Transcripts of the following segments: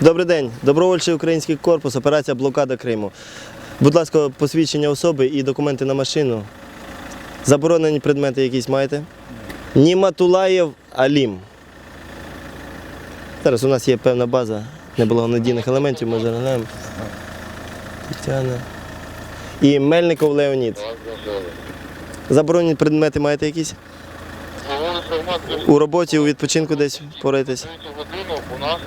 Добрий день. Добровольчий український корпус, операція блокада Криму. Будь ласка, посвідчення особи і документи на машину. Заборонені предмети якісь маєте? Німатулаєв Алім. Зараз у нас є певна база неблагонадійних елементів, ми заглядаємо. Тетяна. І Мельников Леонід. Заборонені предмети маєте якісь? У роботі, у відпочинку десь годину у нас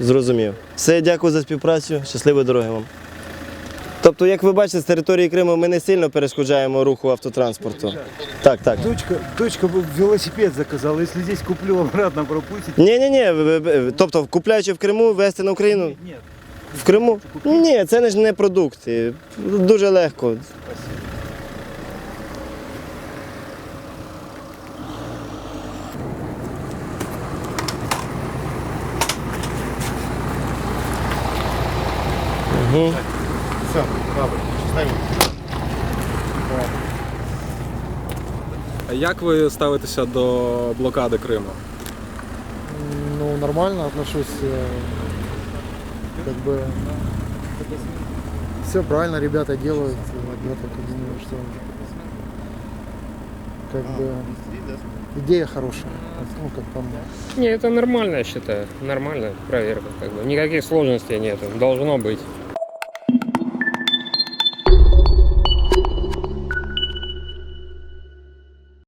зрозумів. Все, дякую за співпрацю. Щасливої дороги вам. Тобто, як ви бачите, з території Криму ми не сильно перешкоджаємо руху автотранспорту. Так, так. Дочка, дочка велосипед заказала. Если здесь куплю, обратно пропустит. Ні, ні, ні. Тобто, купляючи в Криму, везти на Україну Нет. в Криму? Ні, це не ж не продукти. Дуже легко. Угу. Все, добре, щасливо. Як ви ставитеся до блокади Криму? Ну, нормально отношусь. э, Как бы все правильно ребята делают. Я так думаю, что как бы идея хорошая. Ну, как по мне. Не, это нормально, я считаю. Нормально, проверка. Как бы. Никаких сложностей нет. Должно быть.